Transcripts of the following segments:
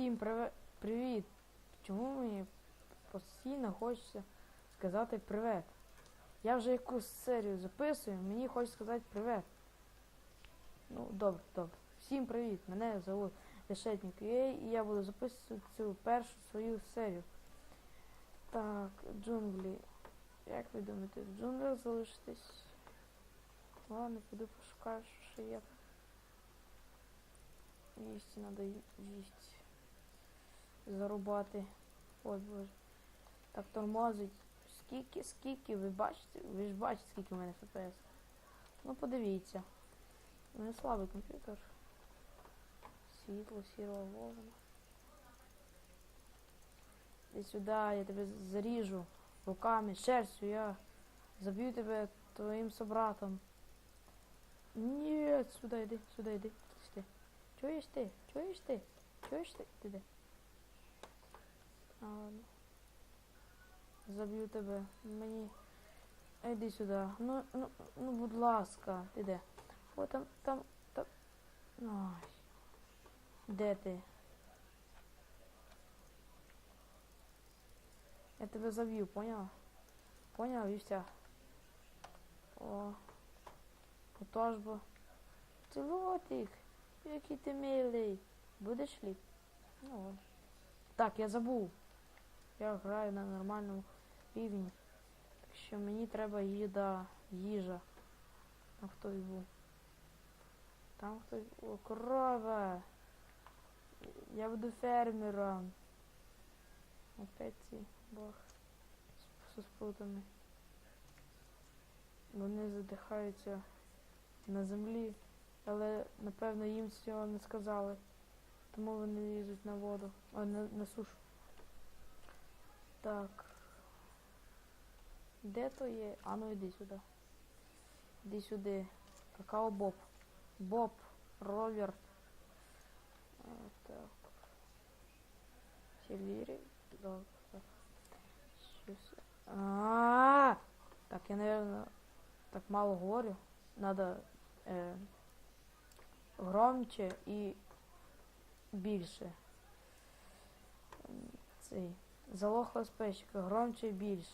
Всім привіт! Чому мені постійно хочеться сказати привет? Я вже якусь серію записую, мені хочеться сказати привет. Ну, добре, добре. Всім привіт! Мене зовут Решетник і я буду записувати цю першу свою серію. Так, джунглі. Як ви думаєте, в джунглях залишитись? Ладно, піду пошукаю, що ще є. Їсти треба їсти. Зарубати. Ой боже. Так тормозить. Скільки, скільки, ви бачите? Ви ж бачите, скільки в мене FPS. Ну подивіться. У мене слабий комп'ютер. Світло, сірого вовна. Іди сюди, я тебе заріжу руками, шерстю, я заб'ю тебе твоїм собратом. Ні, сюди йди, сюди йди. Чуєш ти? Чуєш ти? Чуєш ти? Ти де? Ладно. Заб'ю тебе. Мені. Іди сюди. Ну, ну, ну, будь ласка, ти де? О, там, там, там. Ай. Де ти? Я тебе заб'ю, поняла? Поняла і все. О. Отож бо. Цілотик. Який ти милий. Будеш ліп? Ну. Так, я забув. Я граю на нормальному рівні. Так що мені треба їда, їжа. Там хтось був. Там хтось. О, корова. Я буду фермером. Опять ці бог. З спутами. Вони задихаються на землі, але напевно їм цього не сказали. Тому вони лізуть на воду, а на, на сушу. Так. Де то є? А ну йди сюди. Іди сюди. Какао Боб. Боб. Ровер. Так. Сільвірі. Добре. Так. Щось. А, Так, я, наверное, так мало говорю. Надо е, громче і більше. Цей. Залохла спещика. Громче і більше.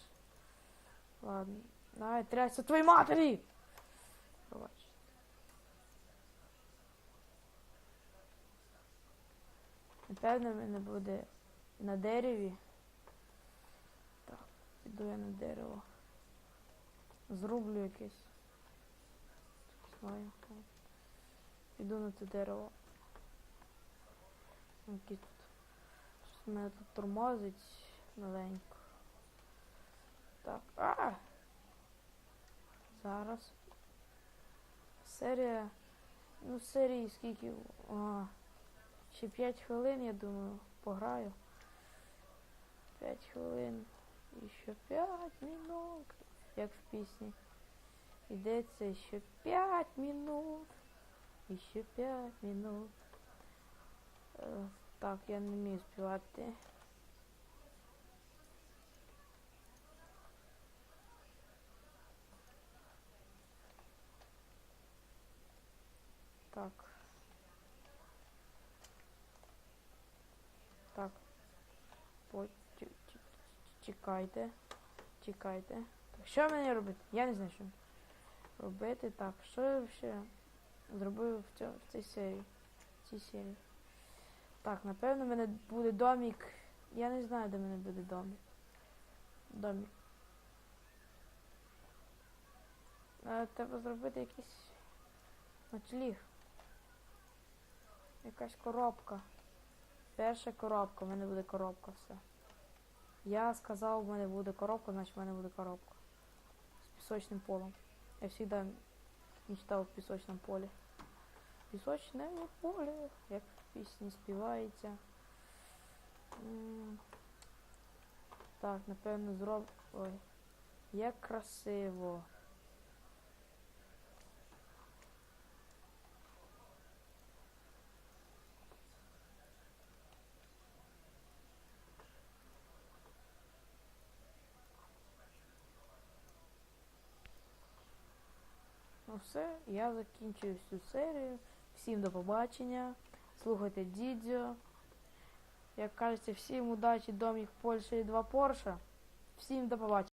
Ладно. Давай, трясся твоїй матері! Напевно, мене буде на дереві. Так, піду я на дерево. Зроблю якесь. Знаю. Піду на це дерево. Який тут. Щось мене тут тормозить маленько. Так. А! Зараз. Серія. Ну, серії скільки. А, ще 5 хвилин, я думаю, пограю. 5 хвилин. І ще 5 минут. Як в пісні. Йдеться ще 5 минут. І ще 5 минут. Е, так, я не вмію співати. Так. Так. Чекайте. Чекайте. Так, що мені робити? Я не знаю, що робити. Так, що я ще зробив в, цьо, в цій серії? В цій серії. Так, напевно, в мене буде домик. Я не знаю, де в мене буде домик. Домик. Е, Треба зробити якийсь ночліг. Якась коробка. Перша коробка, в мене буде коробка, все. Я сказав, в мене буде коробка, значить в мене буде коробка. З пісочним полом. Я завжди мечтав в пісочному полі. Пісочне поле, як пісні співається. Так, напевно, зроб... Ой. Як красиво. Ну все, я закінчую цю серію. Всім до побачення. Слухайте Дідзьо. Як кажеться, всім удачі, домік Польщі і два Порша. Всім до побачення.